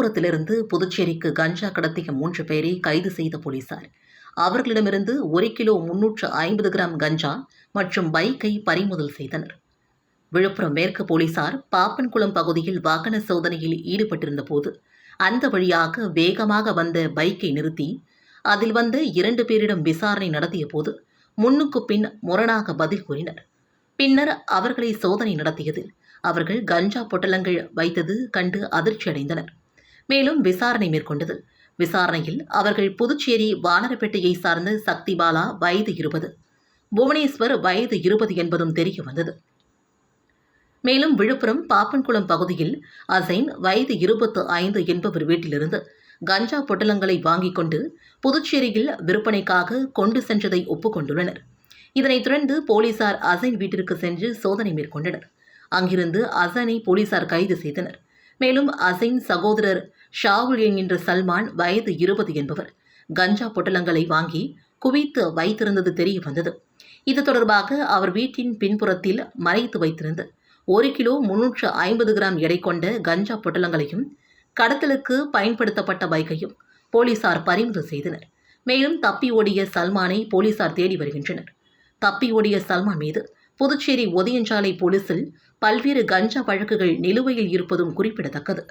விழுப்புரத்திலிருந்து புதுச்சேரிக்கு கஞ்சா கடத்திய மூன்று பேரை கைது செய்த போலீசார். அவர்களிடமிருந்து ஒரு கிலோ முன்னூற்று ஐம்பது கிராம் கஞ்சா மற்றும் பைக்கை பறிமுதல் செய்தனர். விழுப்புரம் மேற்கு போலீசார் பாப்பன்குளம் பகுதியில் வாகன சோதனையில் ஈடுபட்டிருந்த போது அந்த வழியாக வேகமாக வந்த பைக்கை நிறுத்தி அதில் வந்த இரண்டு பேரிடம் விசாரணை நடத்திய போது முன்னுக்கு பின் முரணாக பதில் கூறினர். பின்னர் அவர்களை சோதனை நடத்தியதில் அவர்கள் கஞ்சா பொட்டலங்கள் வைத்தது கண்டு அதிர்ச்சி அடைந்தனர் மேலும் விசாரணை மேற்கொண்டது. விசாரணையில் அவர்கள் புதுச்சேரி வானரப்பேட்டையை சார்ந்த சக்திபாலா வயது இருபது புவனேஸ்வர் வயது இருபது என்பதும் தெரிய வந்தது. மேலும் விழுப்புரம் பாப்பன்குளம் பகுதியில் அசைன் வயது இருபத்து ஐந்து என்பவர் வீட்டிலிருந்து கஞ்சா பொட்டலங்களை வாங்கிக் கொண்டு புதுச்சேரியில் விற்பனைக்காக கொண்டு சென்றதை ஒப்புக்கொண்டுள்ளனர். இதனைத் தொடர்ந்து போலீசார் அசைன் வீட்டிற்கு சென்று சோதனை மேற்கொண்டனர். அங்கிருந்து அசனை போலீசார் கைது செய்தனர். மேலும் அசைன் சகோதரர் ஷாவுல் என்கின்ற சல்மான் வயது இருபது என்பவர். கஞ்சா பொட்டலங்களை வாங்கி குவித்து வைத்திருந்தது தெரிய வந்தது. இது தொடர்பாக அவர் வீட்டின் பின்புறத்தில் மறைத்து வைத்திருந்து ஒரு கிலோ முன்னூற்று ஐம்பது கிராம் எடை கொண்ட கஞ்சா பொட்டலங்களையும் கடத்தலுக்கு பயன்படுத்தப்பட்ட பைக்கையும் போலீசார் பறிமுதல் செய்தனர். மேலும் தப்பி ஓடிய சல்மானை போலீசார் தேடி வருகின்றனர். தப்பி ஓடிய சல்மான் மீது புதுச்சேரி ஒதியஞ்சாலை போலீசில் பல்வேறு கஞ்சா வழக்குகள் நிலுவையில் இருப்பதும் குறிப்பிடத்தக்கது.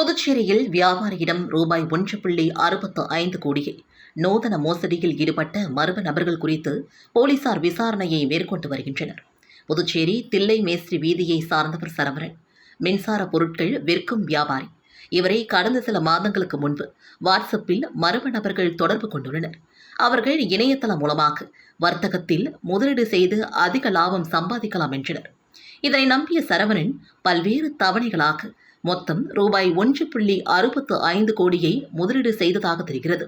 புதுச்சேரியில் வியாபாரியிடம் ரூபாய் ஒன்று புள்ளி அறுபத்து ஐந்து கோடியை நூதன மோசடியில் ஈடுபட்ட மர்ம நபர்கள் குறித்து போலீசார் விசாரணையை மேற்கொண்டு வருகின்றனர். புதுச்சேரி தில்லை மேஸ்திரி வீதியை சார்ந்தவர் சரவரன் மின்சார பொருட்கள் விற்கும் வியாபாரி. இவரை கடந்த சில மாதங்களுக்கு முன்பு வாட்ஸ்அப்பில் மர்ம நபர்கள் தொடர்பு கொண்டுள்ளனர். அவர்கள் இணையதளம் மூலமாக வர்த்தகத்தில் முதலீடு செய்து அதிக லாபம் சம்பாதிக்கலாம் என்றனர். இதனை நம்பிய சரவணன் பல்வேறு தவணைகளாக மொத்தம் ரூபாய் ஒன்று புள்ளி அறுபத்து ஐந்து கோடியை முதலீடு செய்ததாக தெரிகிறது.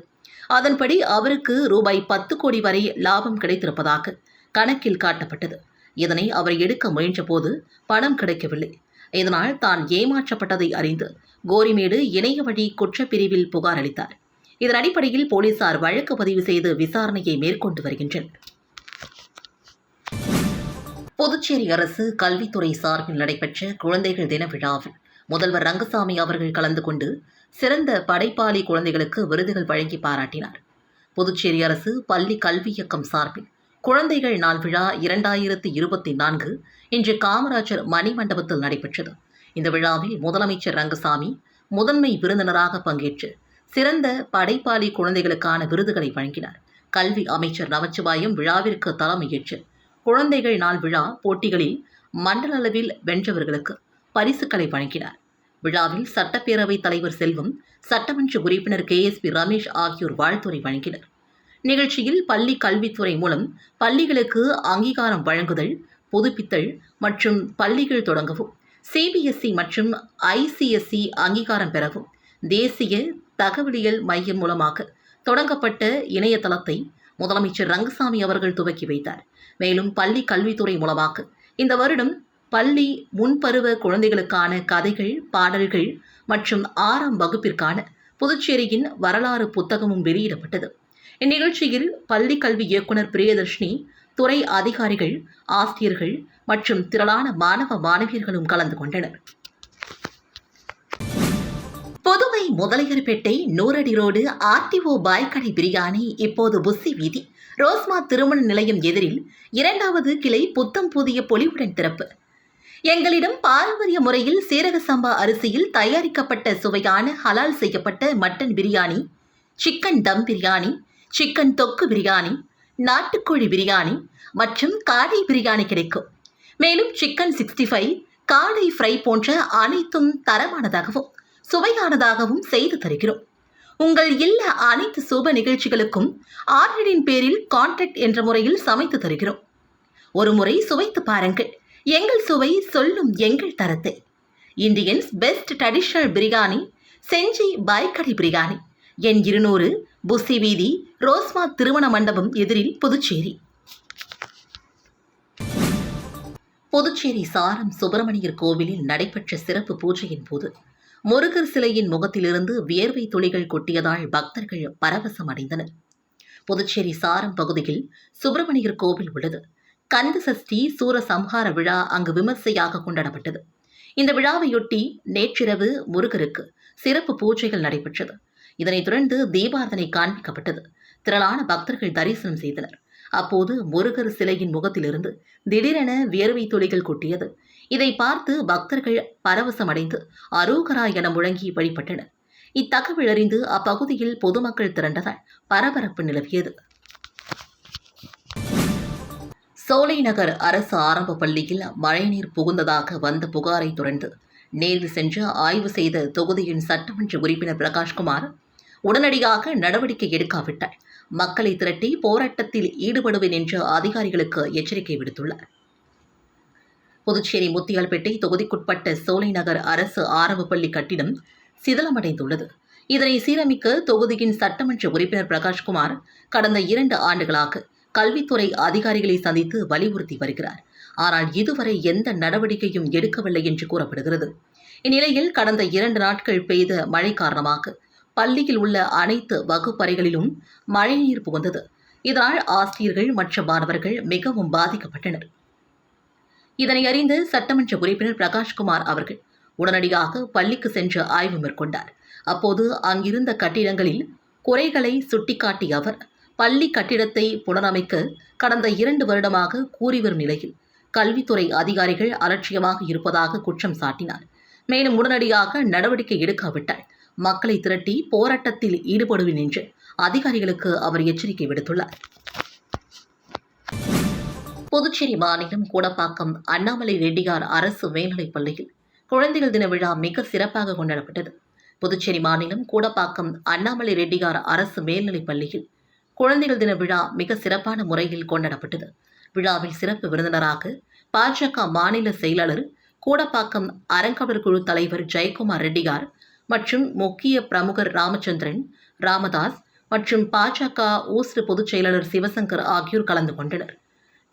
அதன்படி அவருக்கு ரூபாய் பத்து கோடி வரை லாபம் கிடைத்திருப்பதாக கணக்கில் காட்டப்பட்டது. இதனை அவர் எடுக்க முயன்றபோது பணம் கிடைக்கவில்லை. இதனால் தான் ஏமாற்றப்பட்டதை அறிந்து கோரிமேடு இணைய வழி குற்றப்பிரிவில் புகார் அளித்தார். இதன் அடிப்படையில் போலீசார் வழக்கு பதிவு செய்து விசாரணையை மேற்கொண்டு வருகின்றனர். புதுச்சேரி அரசு கல்வித்துறை சார்பில் நடைபெற்ற குழந்தைகள் தின விழாவில் முதல்வர் ரங்கசாமி அவர்கள் கலந்து கொண்டு சிறந்த படைப்பாளி குழந்தைகளுக்கு விருதுகள் வழங்கி பாராட்டினார். புதுச்சேரி அரசு பள்ளி கல்வி இயக்கம் சார்பில் குழந்தைகள் நாள் விழா இரண்டாயிரத்தி இருபத்தி நான்கு இன்று காமராஜர் மணிமண்டபத்தில் நடைபெற்றது. இந்த விழாவில் முதலமைச்சர் ரங்கசாமி முதன்மை விருந்தினராக பங்கேற்று சிறந்த படைப்பாளி குழந்தைகளுக்கான விருதுகளை வழங்கினார். கல்வி அமைச்சர் நமச்சிவாயம் விழாவிற்கு தலைமையேற்று குழந்தைகள் நாள் விழா போட்டிகளில் மண்டல அளவில் வென்றவர்களுக்கு பரிசுகளை வழங்கினார். விழாவில் சட்டப்பேரவைத் தலைவர் செல்வம் சட்டமன்ற உறுப்பினர் கே எஸ் பி ரமேஷ் ஆகியோர் வாழ்த்துரை வழங்கினர். நிகழ்ச்சியில் பள்ளி கல்வித்துறை மூலம் பள்ளிகளுக்கு அங்கீகாரம் வழங்குதல் புதுப்பித்தல் மற்றும் பள்ளிகள் தொடங்கவும் சிபிஎஸ்இ மற்றும் ஐசிஎஸ்இ அங்கீகாரம் பெறவும் தேசிய தகவலியல் மையம் மூலமாக தொடங்கப்பட்ட இணையதளத்தை முதலமைச்சர் ரங்கசாமி அவர்கள் துவக்கி வைத்தார். மேலும் பள்ளி கல்வித்துறை மூலமாக இந்த வருடம் பள்ளி முன்பருவ குழந்தைகளுக்கான கதைகள் பாடல்கள் மற்றும் ஆறாம் வகுப்பிற்கான புதுச்சேரியின் வரலாறு புத்தகமும் வெளியிடப்பட்டது. இந்நிகழ்ச்சியில் பள்ளி கல்வி இயக்குனர் பிரியதர்ஷினி துறை அதிகாரிகள் ஆசிரியர்கள் மற்றும் திரளான மாணவ மாணவியர்களும் கலந்து கொண்டனர். முதலியார்பேட்டை நூறடி ரோடு ஆர்டிஓ பாய்கடை பிரியாணி இப்போது புஸ்ஸி வீதி. ரோஸ்மா திருமண நிலையம் எதிரில் இரண்டாவது கிளை புத்தம் புதிய பொலிவுடன் திறப்பு. எங்களிடம் பாரம்பரிய முறையில் சீரக சம்பா அரிசியில் தயாரிக்கப்பட்ட சுவையான ஹலால் செய்யப்பட்ட mutton biryani chicken dum biryani chicken தொக்கு பிரியாணி நாட்டுக்கோழி பிரியாணி மற்றும் காடை பிரியாணி கிடைக்கும். மேலும் சிக்கன் சிக்ஸ்டி ஃபைவ் காடை ஃப்ரை போன்ற அனைத்தும் தரமானதாகவும் சுவையானதாகவும் செய்து தருகிறோம். உங்கள் இல்ல அனைத்து சுப நிகழ்ச்சிகளுக்கும் ஆர்டரின் பேரில் கான்ட்ராக்ட் என்ற முறையில் சமைத்து தருகிறோம். ஒரு முறை சுவைத்து பாருங்கள். எங்கள் சுவை சொல்லும் எங்கள் தரத்தை. இந்தியன்ஸ் பெஸ்ட் ட்ரெடிஷ்னல் பிரியாணி செஞ்சி பாய்கடை பிரியாணி என் இருநூறு புசி வீதி ரோஸ்மா திருமண மண்டபம் எதிரில் புதுச்சேரி. புதுச்சேரி சாரம் சுப்பிரமணியர் கோவிலில் நடைபெற்ற சிறப்பு பூஜையின் போது முருகர் சிலையின் முகத்திலிருந்து வியர்வை துளிகள் கொட்டியதால் பக்தர்கள் பரவசம் அடைந்தனர் புதுச்சேரி சாரம் பகுதியில் சுப்பிரமணியர் கோவில் உள்ளது. கந்த சஷ்டி சூர சம்ஹார விழா அங்கு விமர்சையாக கொண்டாடப்பட்டது. இந்த விழாவையொட்டி நேற்றிரவு முருகருக்கு சிறப்பு பூஜைகள் நடைபெற்றது. இதனைத் தொடர்ந்து தீபாரதனை காண்பிக்கப்பட்டது. திரளான பக்தர்கள் தரிசனம் செய்தனர். அப்போது முருகர் சிலையின் முகத்திலிருந்து திடீரென வியர்வை துளிகள் கொட்டியது. இதை பார்த்து பக்தர்கள் பரவசமடைந்து அரோகரா என முழங்கி வழிபட்டனர். இத்தகவல் அறிந்து அப்பகுதியில் பொதுமக்கள் திரண்டதால் பரபரப்பு நிலவியது. சோலை நகர் அரசு ஆரம்ப பள்ளியில் மழைநீர் புகுந்ததாக வந்த புகாரை தொடர்ந்து நேரில் சென்று ஆய்வு செய்த தொகுதியின் சட்டமன்ற உறுப்பினர் பிரகாஷ்குமார் உடனடியாக நடவடிக்கை எடுக்காவிட்டால் மக்களை திரட்டி போராட்டத்தில் ஈடுபடுவேன் என்று அதிகாரிகளுக்கு எச்சரிக்கை விடுத்துள்ளார். புதுச்சேரி முத்தியால்பேட்டை தொகுதிக்குட்பட்ட சோலை நகர் அரசு ஆரம்ப பள்ளி கட்டிடம் சிதலமடைந்துள்ளது. இதனை சீரமைக்க தொகுதியின் சட்டமன்ற உறுப்பினர் பிரகாஷ்குமார் கடந்த இரண்டு ஆண்டுகளாக கல்வித்துறை அதிகாரிகளை சந்தித்து வலியுறுத்தி வருகிறார். ஆனால் இதுவரை எந்த நடவடிக்கையும் எடுக்கவில்லை என்று கூறப்படுகிறது. இந்நிலையில் கடந்த இரண்டு நாட்கள் பெய்த மழை காரணமாக பள்ளியில் உள்ள அனைத்து வகுப்பறைகளிலும் மழைநீர் புகுந்தது. இதனால் ஆசிரியர்கள் மற்ற மாணவர்கள் மிகவும் பாதிக்கப்பட்டனர். இதனை அறிந்து சட்டமன்ற உறுப்பினர் பிரகாஷ்குமார் அவர்கள் உடனடியாக பள்ளிக்கு சென்று ஆய்வு மேற்கொண்டார். அப்போது அங்கிருந்த கட்டிடங்களில் குறைகளை சுட்டிக்காட்டிய அவர் பள்ளி கட்டிடத்தை புனரமைக்க கடந்த இரண்டு வருடமாக கூறி வரும் நிலையில் கல்வித்துறை அதிகாரிகள் அலட்சியமாக இருப்பதாக குற்றம் சாட்டினார். மேலும் உடனடியாக நடவடிக்கை எடுக்காவிட்டால் மக்களை திரட்டி போராட்டத்தில் ஈடுபடுவேன் என்று அதிகாரிகளுக்கு அவர் எச்சரிக்கை விடுத்துள்ளார். புதுச்சேரி மாநிலம் கூடப்பாக்கம் அண்ணாமலை ரெட்டியார் அரசு மேல்நிலைப் பள்ளியில் குழந்தைகள் தின விழா மிக சிறப்பாக கொண்டாடப்பட்டது. புதுச்சேரி மாநிலம் கூடப்பாக்கம் அண்ணாமலை ரெட்டியார் அரசு மேல்நிலைப் பள்ளியில் குழந்தைகள் தின விழா மிக சிறப்பான முறையில் கொண்டாடப்பட்டது. விழாவில் சிறப்பு விருந்தினராக பாஜக மாநில செயலாளர் கூடப்பாக்கம் அறங்காவலர் குழு தலைவர் ஜெயக்குமார் ரெட்டியார் மற்றும் முக்கிய பிரமுகர் ராமச்சந்திரன் ராமதாஸ் மற்றும் பாஜக ஊஸ்ட் பொதுச் செயலாளர் சிவசங்கர் ஆகியோர் கலந்து கொண்டனர்.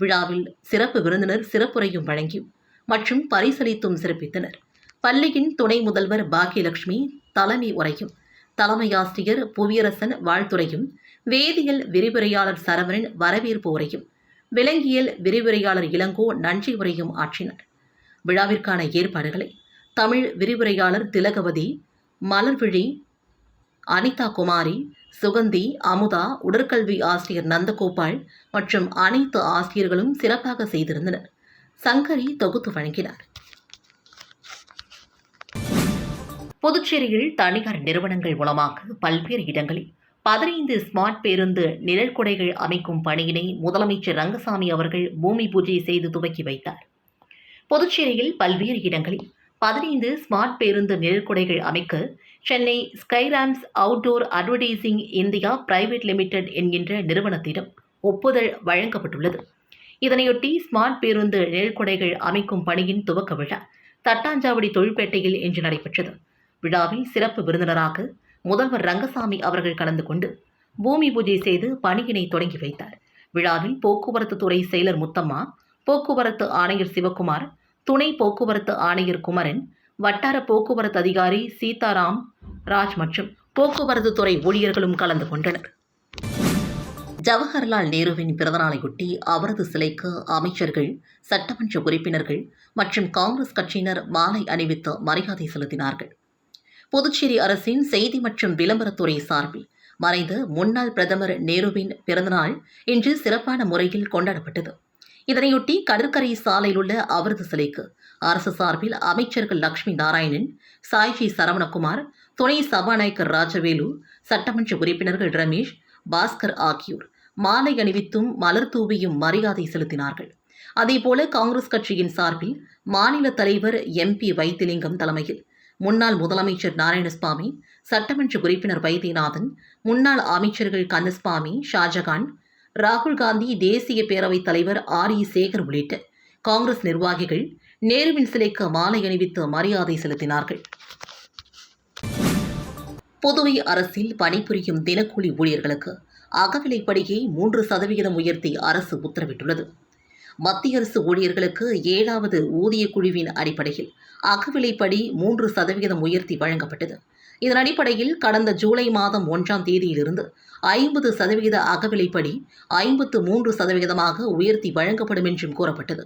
விழாவில் சிறப்பு விருந்தினர் சிறப்புரையும் வழங்கி மற்றும் பரிசளித்தும் சிறப்பித்தனர். பள்ளியின் துணை முதல்வர் பாக்கியலட்சுமி தலைமை உரையும் தலைமை ஆசிரியர் புவியரசன் வாழ்த்துரையும் வேதியியல் விரிவுரையாளர் சரவணன் வரவேற்பு உரையும் விலங்கியல் விரிவுரையாளர் இளங்கோ நன்றி உரையும் ஆற்றினர். விழாவிற்கான ஏற்பாடுகளை தமிழ் விரிவுரையாளர் திலகவதி மலர்விழி அனிதா குமாரி சுகந்தி அமுதா உடற்கல்வி ஆசிரியர் நந்தகோபால் மற்றும் அனைத்து ஆசிரியர்களும் சிறப்பாக செய்திருந்தனர். சங்கரி தொகுத்து வழங்கினார். புதுச்சேரியில் தனியார் நிறுவனங்கள் மூலமாக பல்வேறு இடங்களில் பதினைந்து ஸ்மார்ட் பேருந்து நிழற்குடைகள் அமைக்கும் பணியினை முதலமைச்சர் ரங்கசாமி அவர்கள் பூமி பூஜை செய்து துவக்கி வைத்தார். புதுச்சேரியில் பல்வேறு இடங்களில் பதினைந்து ஸ்மார்ட் பேருந்து நிழற்குடைகள் அமைக்க Chennai Skyrams outdoor advertising India private limited என்கின்ற நிறுவனத்திடம் ஒப்புதல் வழங்கப்பட்டுள்ளது. இதனையொட்டி ஸ்மார்ட் பேருந்து நிழற்குடைகள் அமைக்கும் பணியின் துவக்க விழா தட்டாஞ்சாவடி தொழிற்பேட்டையில் இன்று நடைபெற்றது. விழாவில் சிறப்பு விருந்தினராக முதல்வர் ரங்கசாமி அவர்கள் கலந்து கொண்டு பூமி பூஜை செய்து பணியினை தொடங்கி வைத்தார். விழாவில் போக்குவரத்து துறை செயலர் முத்தம்மா போக்குவரத்து ஆணையர் சிவக்குமார் துணை போக்குவரத்து ஆணையர் குமரன் வட்டார போக்குவரத்து அதிகாரி சீதாராம் ராஜ் மற்றும் போக்குவரத்து துறை ஊழியர்களும் கலந்து கொண்டனர். ஜவஹர்லால் நேருவின் பிறந்தநாளையொட்டி அவரது சிலைக்கு அமைச்சர்கள் சட்டமன்ற உறுப்பினர்கள் மற்றும் காங்கிரஸ் கட்சியினர் மாலை அணிவித்து மரியாதை செலுத்தினார்கள். புதுச்சேரி அரசின் செய்தி மற்றும் விளம்பரத்துறை சார்பில் மறைந்த முன்னாள் பிரதமர் நேருவின் பிறந்தநாள் இன்று சிறப்பான முறையில் கொண்டாடப்பட்டது. இதனையொட்டி கடற்கரை சாலையில் உள்ள அவரது சிலைக்கு அரசு சார்பில் அமைச்சர்கள் லட்சுமி நாராயணன் சாய்ஜி சரவணகுமார் துணை சபாநாயகர் ராஜவேலு சட்டமன்ற உறுப்பினர்கள் ரமேஷ் பாஸ்கர் ஆகியோர் மாலை அணிவித்தும் மலர் தூவியும் மரியாதை செலுத்தினார்கள். அதேபோல காங்கிரஸ் கட்சியின் சார்பில் மாநில தலைவர் எம்பி வைத்திலிங்கம் தலைமையில் முன்னாள் முதலமைச்சர் நாராயணசுவாமி சட்டமன்ற உறுப்பினர் வைத்தியநாதன் முன்னாள் அமைச்சர்கள் கந்தசுவாமி ஷாஜகான் ராகுல் காந்தி தேசிய பேரவைத் தலைவர் ஆர் இ சேகர் உள்ளிட்ட காங்கிரஸ் நிர்வாகிகள் நேருவின் சிலைக்கு மாலை அணிவித்து மரியாதை செலுத்தினார்கள். புதுவை அரசில் பணிபுரியும் தினக்கூலி ஊழியர்களுக்கு அகவிலைப்படியை மூன்று சதவிகிதம் உயர்த்தி அரசு உத்தரவிட்டுள்ளது. மத்திய அரசு ஊழியர்களுக்கு ஏழாவது ஊதிய குழுவின் அடிப்படையில் அகவிலைப்படி மூன்று சதவிகிதம் உயர்த்தி வழங்கப்பட்டது. இதன் அடிப்படையில் கடந்த ஜூலை மாதம் ஒன்றாம் தேதியிலிருந்து ஐம்பது சதவிகித அகவிலைப்படி ஐம்பத்து மூன்று சதவிகிதமாக உயர்த்தி வழங்கப்படும் என்றும் கூறப்பட்டது.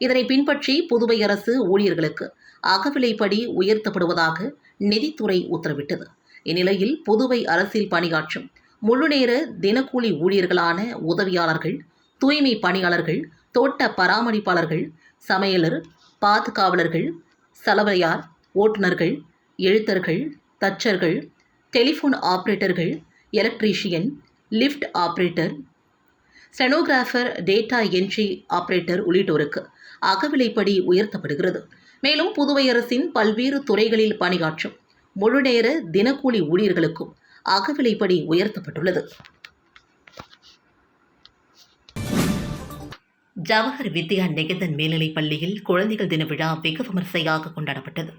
இதனை பின்பற்றி புதுவை அரசு ஊழியர்களுக்கு அகவிலைப்படி உயர்த்தப்படுவதாக நிதித்துறை உத்தரவிட்டது. இந்நிலையில் புதுவை அரசில் பணியாற்றும் முழுநேர தினக்கூலி ஊழியர்களான உதவியாளர்கள் தூய்மை பணியாளர்கள் தோட்ட பராமரிப்பாளர்கள் சமையலர் பாதுகாவலர்கள் சலவையார் ஓட்டுநர்கள் எழுத்தர்கள் தச்சர்கள் telephone ஆப்ரேட்டர்கள் electrician lift operator stenographer data entry operator உள்ளிட்டோருக்கு அகவிலைப்படி உயர்த்தப்படுகிறது. மேலும் புதுவை அரசின் பல்வேறு துறைகளில் பணியாற்றும் முழுநேர தினக்கூலி ஊழியர்களுக்கும் அகவிலைப்படி உயர்த்தப்பட்டுள்ளது. ஜவஹர் வித்யா நிகேதன் மேல்நிலைப் பள்ளியில் குழந்தைகள் தின விழா வெகு விமர்சையாக கொண்டாடப்பட்டது.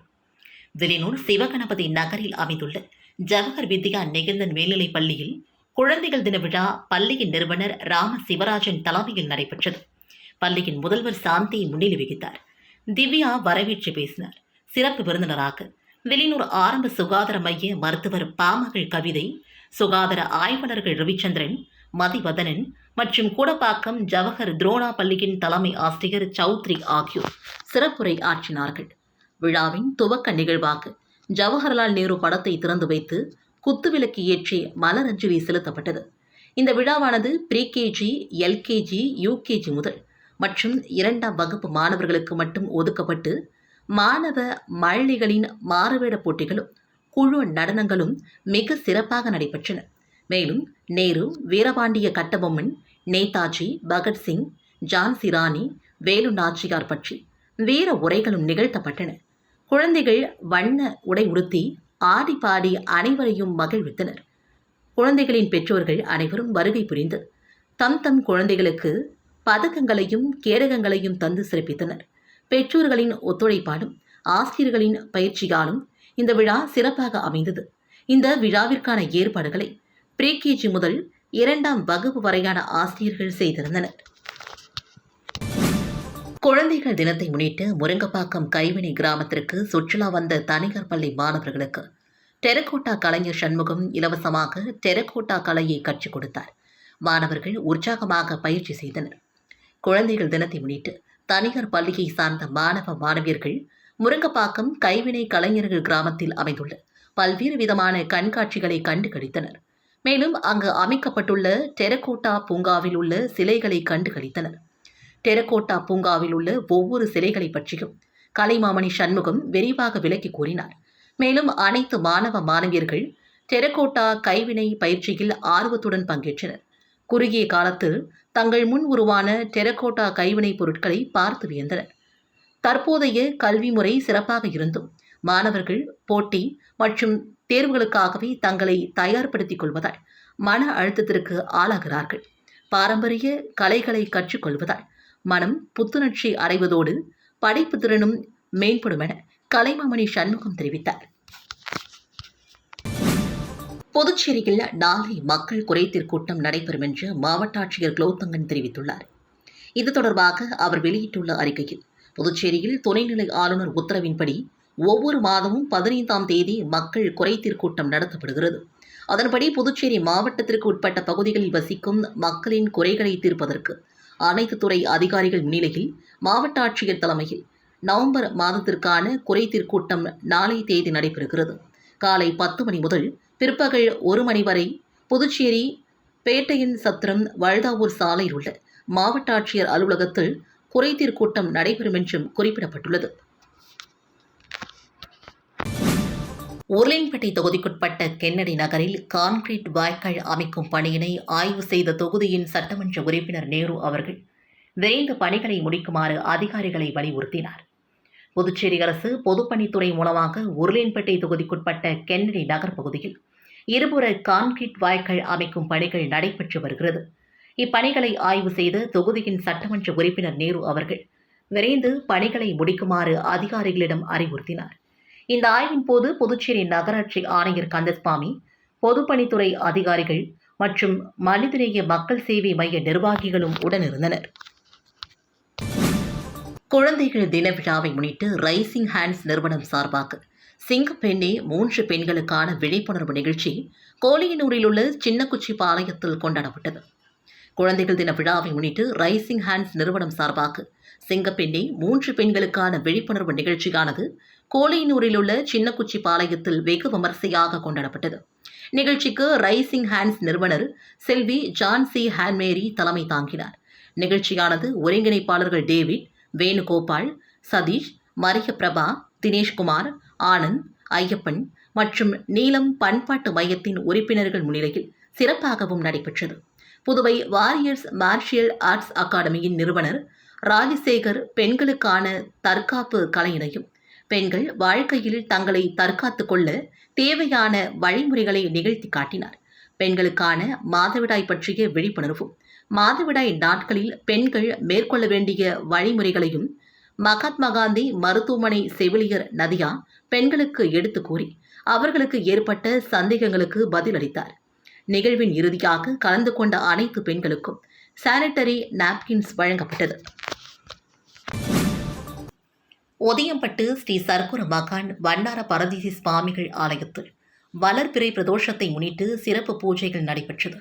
வெளியூர் சிவகணபதி நகரில் அமைந்துள்ள ஜவஹர் வித்யா நிகேதன் மேல்நிலைப் பள்ளியில் குழந்தைகள் தின விழா பள்ளியின் நிறுவனர் ராம சிவராஜன் தலைமையில் நடைபெற்றது. பள்ளியின் முதல்வர் சாந்தியை முன்னிலை வகித்தார். திவ்யா வரவேற்று பேசினார். சிறப்பு விருந்தினராக வெளியூர் ஆரம்ப சுகாதார மைய மருத்துவர் பாமகள் கவிதை சுகாதார ஆய்வாளர்கள் ரவிச்சந்திரன் மதிவதனன் மற்றும் கூடப்பாக்கம் ஜவஹர் துரோணா பள்ளியின் தலைமை ஆசிரியர் சௌத்ரி ஆகியோர் சிறப்புரை ஆற்றினார்கள். விழாவின் துவக்க நிகழ்வாக ஜவஹர்லால் நேரு படத்தை திறந்து வைத்து குத்துவிளக்கு ஏற்றி மலரஞ்சலி செலுத்தப்பட்டது. இந்த விழாவானது ப்ரீகேஜி எல்கேஜி யூகேஜி முதல் மற்றும் இரண்டாம் வகுப்பு மாணவர்களுக்கு மட்டும் ஒதுக்கப்பட்டு மாணவ மழலிகளின் மாறுவேட போட்டிகளும் குழு நடனங்களும் மிக சிறப்பாக நடைபெற்றன. மேலும் நேரு வீரபாண்டிய கட்டபொம்மன் நேதாஜி பகத்சிங் ஜான்சி ராணி வேலு நாச்சியார் பற்றி வீர உரைகளும் நிகழ்த்தப்பட்டன. குழந்தைகள் வண்ண உடை உடுத்தி ஆடி பாடி அனைவரையும் மகிழ்வித்தனர். குழந்தைகளின் பெற்றோர்கள் அனைவரும் வருகை புரிந்து தம் தம் குழந்தைகளுக்கு பதக்கங்களையும் கேடகங்களையும் தந்து சிறப்பித்தனர். பெற்றோர்களின் ஒத்துழைப்பாலும் ஆசிரியர்களின் பயிற்சியாலும் இந்த விழா சிறப்பாக அமைந்தது. இந்த விழாவிற்கான ஏற்பாடுகளை ப்ரீகேஜி முதல் இரண்டாம் வகுப்பு வரையான ஆசிரியர்கள் செய்திருந்தனர். குழந்தைகள் தினத்தை முன்னிட்டு முருங்கப்பாக்கம் கைவினை கிராமத்திற்கு சுற்றுலா வந்த தனியார் பள்ளி மாணவர்களுக்கு டெரகோட்டா கலைஞர் சண்முகம் இலவசமாக டெரகோட்டா கலையை கற்றுக் கொடுத்தார். மாணவர்கள் உற்சாகமாக பயிற்சி செய்தனர். குழந்தைகள் தினத்தை முன்னிட்டு தனியார் பள்ளியை சார்ந்த மாணவ மாணவியர்கள் முருங்கப்பாக்கம் கைவினை கலைஞர்கள் கிராமத்தில் அமைந்துள்ள பல்வேறு விதமான கண்காட்சிகளை கண்டுகளித்தனர். மேலும் அங்கு அமைக்கப்பட்டுள்ள டெரகோட்டா பூங்காவில் உள்ள சிலைகளை கண்டுகளித்தனர். டெரகோட்டா பூங்காவில் உள்ள ஒவ்வொரு சிலைகளை பற்றியும் கலைமாமணி சண்முகம் விரிவாக விளக்கி கூறினார். மேலும் அனைத்து மாணவ மாணவியர்கள் டெரகோட்டா கைவினை பயிற்சியில் ஆர்வத்துடன் பங்கேற்றனர். குறுகிய காலத்தில் தங்கள் முன் உருவான டெரகோட்டா கைவினைப் பொருட்களை பார்த்து வியந்தனர். தற்போதைய கல்வி முறை சிறப்பாக இருந்தும் மாணவர்கள் போட்டி மற்றும் தேர்வுகளுக்காகவே தங்களை தயார்படுத்திக் கொள்வதால் மன அழுத்தத்திற்கு ஆளாகிறார்கள். பாரம்பரிய கலைகளை கற்றுக்கொள்வதால் மனம் புத்துணர்ச்சி அடைவதோடு படைப்பு திறனும் மேம்படும் என கலைமாமணி சண்முகம் தெரிவித்தார். புதுச்சேரியில் நாளை மக்கள் குறைதீர் கூட்டம் நடைபெறும் என்று மாவட்ட ஆட்சியர் குலோத்தங்கன் தெரிவித்துள்ளார். இது தொடர்பாக அவர் வெளியிட்டுள்ள அறிக்கையில் புதுச்சேரியில் துணைநிலை ஆளுநர் உத்தரவின்படி ஒவ்வொரு மாதமும் பதினைந்தாம் தேதி மக்கள் குறைதீர் கூட்டம் நடத்தப்படுகிறது. அதன்படி புதுச்சேரி மாவட்டத்திற்கு உட்பட்ட பகுதிகளில் வசிக்கும் மக்களின் குறைகளை தீர்ப்பதற்கு அனைத்து துறை அதிகாரிகள் முன்னிலையில் மாவட்ட ஆட்சியர் தலைமையில் நவம்பர் மாதத்திற்கான குறைதீர் கூட்டம் நாளை தேதி நடைபெறுகிறது. காலை பத்து மணி முதல் பிற்பகல் ஒரு மணி வரை புதுச்சேரி பேட்டையின் சத்திரம் வழுதாவூர் சாலையில் உள்ள மாவட்ட ஆட்சியர் அலுவலகத்தில் குறைதீர் கூட்டம் நடைபெறும் என்றும் குறிப்பிடப்பட்டுள்ளது. உருளையன்பேட்டை தொகுதிக்குட்பட்ட கென்னடி நகரில் கான்கிரீட் வாய்க்கால் அமைக்கும் பணியினை ஆய்வு செய்த தொகுதியின் சட்டமன்ற உறுப்பினர் நேரு அவர்கள் விரைந்து பணிகளை முடிக்குமாறு அதிகாரிகளை வலியுறுத்தினார். புதுச்சேரி அரசு பொதுப்பணித்துறை மூலமாக உருளையன்பேட்டை தொகுதிக்குட்பட்ட கென்னடி நகர் பகுதியில் இருபுற கான்கிரீட் வாய்க்கால் அமைக்கும் பணிகள் நடைபெற்று வருகிறது. இப்பணிகளை ஆய்வு செய்த தொகுதியின் சட்டமன்ற உறுப்பினர் நேரு அவர்கள் விரைந்து பணிகளை முடிக்குமாறு அதிகாரிகளிடம் அறிவுறுத்தினார். இந்த ஆய்வின் போது புதுச்சேரி நகராட்சி ஆணையர் கந்தசுவாமி பொதுப்பணித்துறை அதிகாரிகள் மற்றும் மனிதநேய மக்கள் சேவை மைய நிர்வாகிகளும் உடனிருந்தனர். குழந்தைகள் தின விழாவை முன்னிட்டு ரைசிங் ஹேண்ட்ஸ் நிறுவனம் சார்பாக சிங்கப்பெண்ணே மூன்று பெண்களுக்கான விழிப்புணர்வு நிகழ்ச்சி கோலியனூரில் உள்ள சின்னக்குச்சி பாளையத்தில் கொண்டாடப்பட்டது. குழந்தைகள் தின விழாவை முன்னிட்டு ரைசிங் ஹேண்ட்ஸ் நிறுவனம் சார்பாக சிங்கப்பெண்ணே மூன்று பெண்களுக்கான விழிப்புணர்வு நிகழ்ச்சியானது கோலையனூரில் உள்ள சின்னக்குச்சி பாளையத்தில் வெகு விமர்சையாக கொண்டாடப்பட்டது. நிகழ்ச்சிக்கு ரைசிங் ஹேண்ட்ஸ் நிறுவனர் செல்வி ஜான் சி ஹேன்மேரி தலைமை தாங்கினார். நிகழ்ச்சியானது ஒருங்கிணைப்பாளர்கள் டேவிட் வேணுகோபால் சதீஷ் மரிய பிரபா தினேஷ்குமார் ஆனந்த் ஐயப்பன் மற்றும் நீலம் பண்பாட்டு மையத்தின் உறுப்பினர்கள் முன்னிலையில் சிறப்பாகவும் நடைபெற்றது. புதுவை வாரியர்ஸ் மார்ஷியல் ஆர்ட்ஸ் அகாடமியின் நிறுவனர் ராஜசேகர் பெண்களுக்கான தற்காப்பு கலையினையும். பெண்கள் வாழ்க்கையில் தங்களை தற்காத்து கொள்ள தேவையான வழிமுறைகளை நிகழ்த்தி காட்டினார். பெண்களுக்கான மாதவிடாய் பற்றிய விழிப்புணர்வும் மாதவிடாய் நாட்களில் பெண்கள் மேற்கொள்ள வேண்டிய வழிமுறைகளையும் மகாத்மா காந்தி மருத்துவமனை செவிலியர் நதியா பெண்களுக்கு எடுத்து கூறி அவர்களுக்கு ஏற்பட்ட சந்தேகங்களுக்கு பதிலளித்தார். நிகழ்வின் இறுதியாக கலந்து கொண்ட அனைத்து பெண்களுக்கும் சானிட்டரி நாப்கின்ஸ் வழங்கப்பட்டது. உதயம்பட்டு ஸ்ரீ சர்க்குர மகான் வண்ணார பரதீசி சுவாமிகள் ஆலயத்தில் வளர்பிறை பிரதோஷத்தை முன்னிட்டு சிறப்பு பூஜைகள் நடைபெற்றது.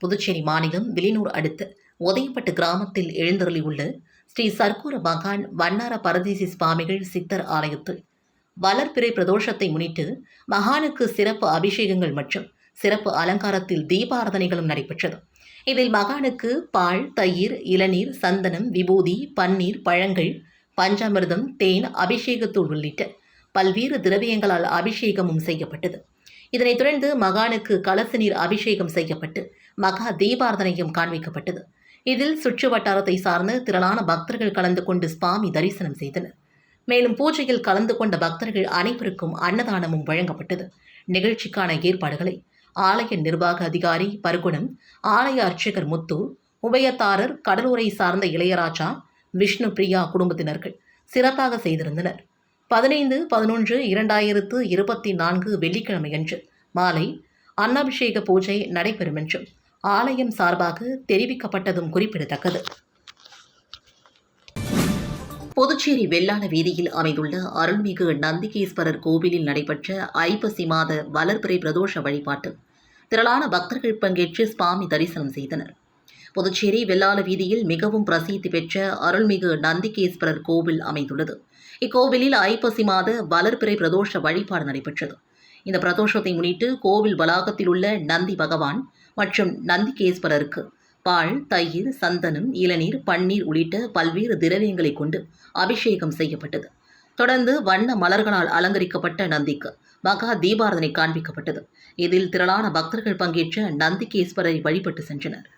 புதுச்சேரி மாநிலம் விலினூர் அடுத்த உதயப்பட்டு கிராமத்தில் எழுந்தருளியுள்ள ஸ்ரீ சர்க்குர மகான் வண்ணார பரதீசி சுவாமிகள் சித்தர் ஆலயத்தில் வளர்பிறை பிரதோஷத்தை முன்னிட்டு மகானுக்கு சிறப்பு அபிஷேகங்கள் மற்றும் சிறப்பு அலங்காரத்தில் தீபாரதனைகளும் நடைபெற்றது. இதில் மகானுக்கு பால் தயிர் இளநீர் சந்தனம் விபூதி பன்னீர் பழங்கள் பஞ்சாமிர்தம் தேன் அபிஷேகத்தூள் உள்ளிட்ட பல்வேறு திரவியங்களால் அபிஷேகமும் செய்யப்பட்டது. இதனைத் தொடர்ந்து மகானுக்கு கலச நீர் அபிஷேகம் செய்யப்பட்டு மகா தீபார்த்தனையும் காண்பிக்கப்பட்டது. இதில் சுற்று வட்டாரத்தை சார்ந்த திரளான பக்தர்கள் கலந்து கொண்டு சுவாமி தரிசனம் செய்தனர். மேலும் பூஜையில் கலந்து கொண்ட பக்தர்கள் அனைவருக்கும் அன்னதானமும் வழங்கப்பட்டது. நிகழ்ச்சிக்கான ஏற்பாடுகளை ஆலய நிர்வாக அதிகாரி பருகுணம் ஆலய அர்ச்சகர் முத்து உபயத்தாரர் கடலூரை சார்ந்த இளையராஜா விஷ்ணு பிரியா குடும்பத்தினர்கள் சிறப்பாக செய்திருந்தனர். பதினைந்து பதினொன்று இரண்டாயிரத்து இருபத்தி நான்கு வெள்ளிக்கிழமையன்று மாலை அன்னாபிஷேக பூஜை நடைபெறும் என்றும் ஆலயம் சார்பாக தெரிவிக்கப்பட்டதும் குறிப்பிடத்தக்கது. புதுச்சேரி வெள்ளாண வீதியில் அமைந்துள்ள அருள்மிகு நந்திகேஸ்வரர் கோவிலில் நடைபெற்ற ஐப்பசி மாத வளர்பிறை பிரதோஷ வழிபாட்டு திரளான பக்தர்கள் பங்கேற்று சுவாமி தரிசனம் செய்தனர். புதுச்சேரி வெள்ளாள வீதியில் மிகவும் பிரசித்தி பெற்ற அருள்மிகு நந்திகேஸ்வரர் கோவில் அமைந்துள்ளது. இக்கோவிலில் ஐப்பசி மாத வளர்பிறை பிரதோஷ வழிபாடு நடைபெற்றது. இந்த பிரதோஷத்தை முன்னிட்டு கோவில் வளாகத்தில் உள்ள நந்தி பகவான் மற்றும் நந்திகேஸ்வரருக்கு பால் தயிர் சந்தனம் இளநீர் பன்னீர் உள்ளிட்ட பல்வேறு திரவியங்களை கொண்டு அபிஷேகம் செய்யப்பட்டது. தொடர்ந்து வண்ண மலர்களால் அலங்கரிக்கப்பட்ட நந்திக்கு மகா தீபாரதனை காண்பிக்கப்பட்டது. இதில் திரளான பக்தர்கள் பங்கேற்ற நந்திகேஸ்வரரை வழிபட்டு சென்றனர்.